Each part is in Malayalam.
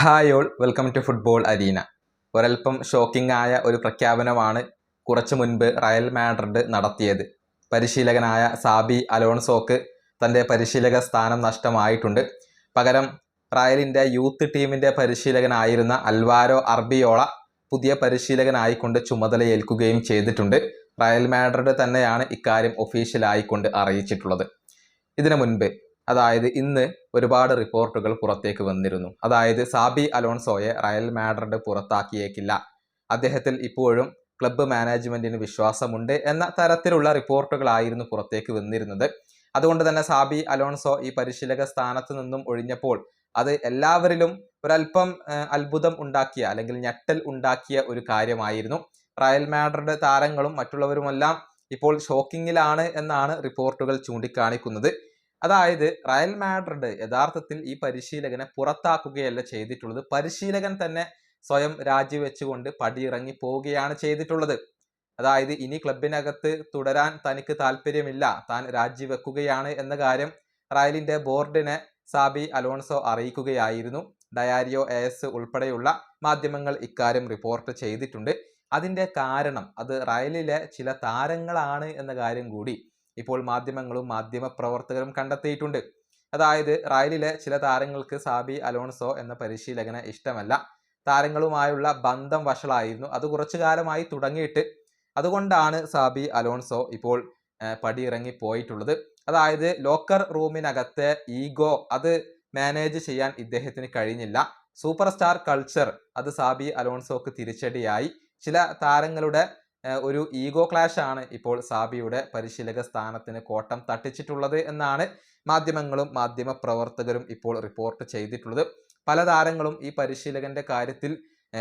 Hi all welcome to football arena. ഒരൽപ്പം ഷോക്കിംഗ് ആയ ഒരു പ്രഖ്യാപനമാണ് കുറച്ചു മുൻപ് റയൽ മാഡ്രിഡ് നടത്തിയത്. പരിശീലകനായ സാബി അലോൺസോക്ക് തന്റെ പരിശീലക സ്ഥാനം നഷ്ടമായിട്ടുണ്ട്. പകരം റയലിന്റെ യൂത്ത് ടീമിന്റെ പരിശീലകനായിരുന്ന അൽവാരോ അർബിയോള പുതിയ പരിശീലകനായിക്കൊണ്ട് ചുമതലയേൽക്കുകയും ചെയ്തിട്ടുണ്ട്. റയൽ മാഡ്രിഡ് തന്നെയാണ് ഇക്കാര്യം ഒഫീഷ്യലായിക്കൊണ്ട് അറിയിച്ചിട്ടുള്ളത്. ഇതിനു മുൻപ് അതായത് ഇന്ന് ഒരുപാട് റിപ്പോർട്ടുകൾ പുറത്തേക്ക് വന്നിരുന്നു. അതായത് സാബി അലോൺസോയെ റയൽ മാഡ്രിഡ് പുറത്താക്കിയേക്കില്ല. അദ്ദേഹത്തിൽ ഇപ്പോഴും ക്ലബ്ബ് മാനേജ്മെന്റിന് വിശ്വാസമുണ്ട് എന്ന തരത്തിലുള്ള റിപ്പോർട്ടുകളായിരുന്നു പുറത്തേക്ക് വന്നിരുന്നത്. അതുകൊണ്ട് തന്നെ സാബി അലോൺസോ ഈ പരിശീലക സ്ഥാനത്ത് നിന്നും ഒഴിഞ്ഞപ്പോൾ അത് എല്ലാവരിലും ഒരല്പം അത്ഭുതം ഉണ്ടാക്കിയ അല്ലെങ്കിൽ ഞെട്ടൽ ഉണ്ടാക്കിയ ഒരു കാര്യമായിരുന്നു. റയൽ മാഡ്രിഡ് താരങ്ങളും മറ്റുള്ളവരുമെല്ലാം ഇപ്പോൾ ഷോക്കിങ്ങിലാണ് എന്നാണ് റിപ്പോർട്ടുകൾ ചൂണ്ടിക്കാണിക്കുന്നത്. അതായത് റയൽ മാഡ്രിഡ് യഥാർത്ഥത്തിൽ ഈ പരിശീലകനെ പുറത്താക്കുകയല്ല ചെയ്തിട്ടുള്ളത്. പരിശീലകൻ തന്നെ സ്വയം രാജിവെച്ചുകൊണ്ട് പടിയിറങ്ങി പോവുകയാണ് ചെയ്തിട്ടുള്ളത്. അതായത് ഇനി ക്ലബിനകത്ത് തുടരാൻ തനിക്ക് താല്പര്യമില്ല താൻ രാജിവെക്കുകയാണ് എന്ന കാര്യം റയലിന്റെ ബോർഡിനെ സാബി അലോൺസോ അറിയിക്കുകയായിരുന്നു. ഡയാരിയോ എസ് ഉൾപ്പെടെയുള്ള മാധ്യമങ്ങൾ ഇക്കാര്യം റിപ്പോർട്ട് ചെയ്തിട്ടുണ്ട്. അതിന്റെ കാരണം അത് റയലിലെ ചില താരങ്ങളാണ് എന്ന കാര്യം കൂടി ഇപ്പോൾ മാധ്യമങ്ങളും മാധ്യമ പ്രവർത്തകരും കണ്ടെത്തിയിട്ടുണ്ട്. അതായത് റയലിലെ ചില താരങ്ങൾക്ക് സാബി അലോൺസോ എന്ന പരിശീലകനെ ഇഷ്ടമല്ല. താരങ്ങളുമായുള്ള ബന്ധം വഷളായിരുന്നു. അത് കുറച്ചു കാലമായി തുടങ്ങിയിട്ട്. അതുകൊണ്ടാണ് സാബി അലോൺസോ ഇപ്പോൾ പടിയിറങ്ങി പോയിട്ടുള്ളത്. അതായത് ലോക്കർ റൂമിനകത്തെ ഈഗോ അത് മാനേജ് ചെയ്യാൻ ഇദ്ദേഹത്തിന് കഴിഞ്ഞില്ല. സൂപ്പർ സ്റ്റാർ കൾച്ചർ അത് സാബി അലോൺസോക്ക് തിരിച്ചടിയായി. ചില താരങ്ങളുടെ ഒരു ഈഗോ ക്ലാഷ് ആണ് ഇപ്പോൾ സാബിയുടെ പരിശീലക സ്ഥാനത്തിന് കോട്ടം തട്ടിച്ചിട്ടുള്ളത് എന്നാണ് മാധ്യമങ്ങളും മാധ്യമ പ്രവർത്തകരും ഇപ്പോൾ റിപ്പോർട്ട് ചെയ്തിട്ടുള്ളത്. പല താരങ്ങളും ഈ പരിശീലകന്റെ കാര്യത്തിൽ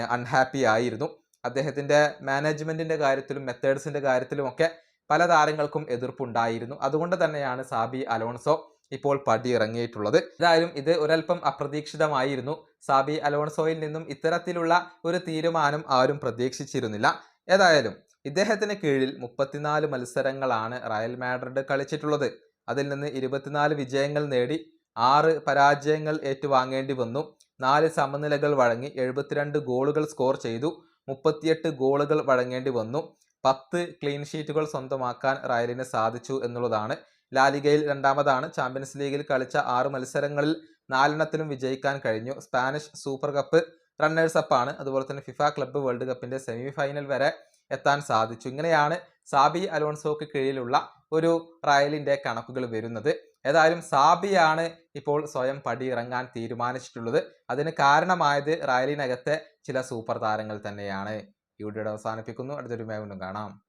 അൺഹാപ്പി ആയിരുന്നു. അദ്ദേഹത്തിന്റെ മാനേജ്മെന്റിന്റെ കാര്യത്തിലും മെത്തേഡ്സിന്റെ കാര്യത്തിലും ഒക്കെ പല താരങ്ങൾക്കും എതിർപ്പുണ്ടായിരുന്നു. അതുകൊണ്ട് തന്നെയാണ് സാബി അലോൺസോ ഇപ്പോൾ പടിയിറങ്ങിയിട്ടുള്ളത്. ഏതായാലും ഇത് ഒരൽപ്പം അപ്രതീക്ഷിതമായിരുന്നു. സാബി അലോൺസോയിൽ നിന്നും ഇത്തരത്തിലുള്ള ഒരു തീരുമാനം ആരും പ്രതീക്ഷിച്ചിരുന്നില്ല. ഏതായാലും ഇദ്ദേഹത്തിന് കീഴിൽ മുപ്പത്തിനാല് മത്സരങ്ങളാണ് റയൽ മാഡ്രിഡ് കളിച്ചിട്ടുള്ളത്. അതിൽ നിന്ന് ഇരുപത്തിനാല് വിജയങ്ങൾ നേടി ആറ് പരാജയങ്ങൾ ഏറ്റുവാങ്ങേണ്ടി വന്നു. നാല് സമനിലകൾ വഴങ്ങി എഴുപത്തിരണ്ട് ഗോളുകൾ സ്കോർ ചെയ്തു. മുപ്പത്തിയെട്ട് ഗോളുകൾ വഴങ്ങേണ്ടി വന്നു. പത്ത് ക്ലീൻ ഷീറ്റുകൾ സ്വന്തമാക്കാൻ റയലിന് സാധിച്ചു എന്നുള്ളതാണ്. ലാലിഗയിൽ രണ്ടാമതാണ്. ചാമ്പ്യൻസ് ലീഗിൽ കളിച്ച ആറ് മത്സരങ്ങളിൽ നാലെണ്ണത്തിലും വിജയിക്കാൻ കഴിഞ്ഞു. സ്പാനിഷ് സൂപ്പർ കപ്പ് റണ്ണേഴ്സ് അപ്പാണ്. അതുപോലെ തന്നെ ഫിഫ ക്ലബ്ബ് വേൾഡ് കപ്പിന്റെ സെമി ഫൈനൽ വരെ എത്താൻ സാധിച്ചു. ഇങ്ങനെയാണ് സാബി അലോൺസോക്ക് കീഴിലുള്ള ഒരു റയലിന്റെ കണക്കുകൾ വരുന്നത്. ഏതായാലും സാബിയാണ് ഇപ്പോൾ സ്വയം പടിയിറങ്ങാൻ തീരുമാനിച്ചിട്ടുള്ളത്. അതിന് കാരണമായത് റയലിനകത്തെ ചില സൂപ്പർ താരങ്ങൾ തന്നെയാണ്. ഈ വീഡിയോ അവസാനിപ്പിക്കുന്നു. അടുത്തൊരു മേഖലും കാണാം.